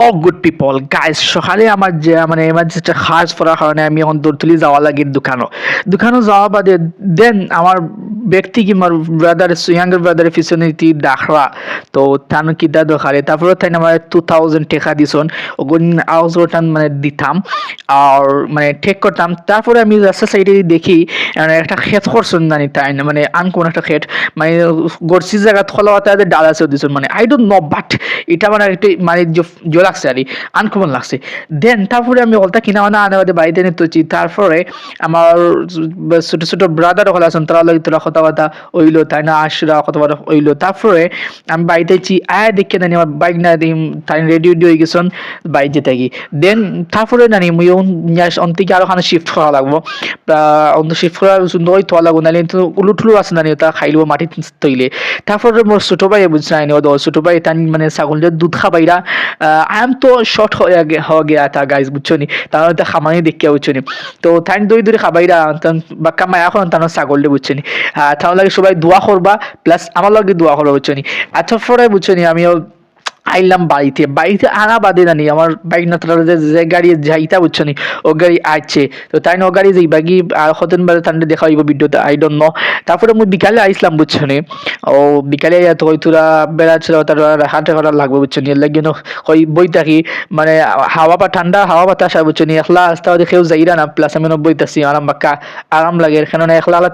অ good people guys সকালে আমার যে মানে এমার্জেন্সিটা খাস করার কারণে আমি এখন দৌড়তুলি যাওয়া লাগে দোকানো দোকানো যাওয়া বাদে দেন আমার ব্যক্তি কি আমার ব্রাদার ইয়াঙ্গার ব্রাদারের পিছনে তি ডাকরা তো তান কিতা দরকারে তারপরে তাই আমার টু থাউজেন্ড টেকা দিছন। ওগুন মানে দিতাম আর মানে ঠেক করতাম তারপরে আমি রাস্তা সাইডে দেখি মানে একটা ক্ষেত করছেন জানি তাই না মানে আনকোন একটা ক্ষেত। মানে গড়ছি জায়গা থলা তাদের ডাল আছে দিছন। মানে আই ডোন্ট নো বাট এটা মানে একটা মানে জো লাগছে আর আনকমন লাগছে। দেন তারপরে আমি অলতা কিনা মানে আনে বাড়িতে নিতে তারপরে আমার ছোট ছোট ব্রাদার হল আছেন, তারা লাগে তোরা কথা হইল তাই না, আশরা কথা কথা হইল তারপরে আমি বাড়িতে আছি, আয় দেখে জানি আমার বাইক না দিম তাই রেডি রেডি হয়ে গেছেন বাইক থাকি। দেন তারপরে জানি মুই অন্তিকে আরও খানে শিফট করা লাগবো। অন্ত শিফট করা সুন্দর হয়ে থোয়া লাগবো নাহলে উলু টুলু আছে না তা খাইলব মাটিত তৈলে। তারপরে মোর ছোট ভাই বুঝছে না ও ছোট ভাই তাই মানে ছাগলের দুধ খাবাইরা আই এম তো শর্ট হয়ে গিয়া তা গাইজ বুঝছ নি? তার তো খামানি দেখিয়া বুঝছ নি? তো তাই দই দই খাবাইরা বাক্কা মায়া এখন তার ছাগলটা, বুঝছ নি? তার লাগে সবাই দোয়া করবা প্লাস আমার লগে দোয়া করবা বুঝছ নি? আচ্ছা পরে বুঝছ নি, আমিও আইলাম বাড়িতে। বাড়িতে আনা বাদে জানি আমার বাইক না তারা যে গাড়ি যাইতা বুঝছ নি, ও গাড়ি আসছে তো তাই না ও গাড়ি যাই বাকি আর হতেন বারে তান্ডে দেখা হইব ভিডিওতে আই ডোন্ট নো তারপরে মুই বিকালে আইসলাম বুঝছ নি, ও বিকালে তো তোরা বেড়া ছিল, তার হাঁটে করা লাগবে বুঝছ নি লাগে হই বই থাকি মানে হাওয়া বা ঠান্ডা, হাওয়া বাতাস বুঝছ নি, একলা আসতে দেখেও যাইরা না প্লাস আমি বইতাছি, আরাম বাক্কা, আরাম লাগে এখানে একলা আলা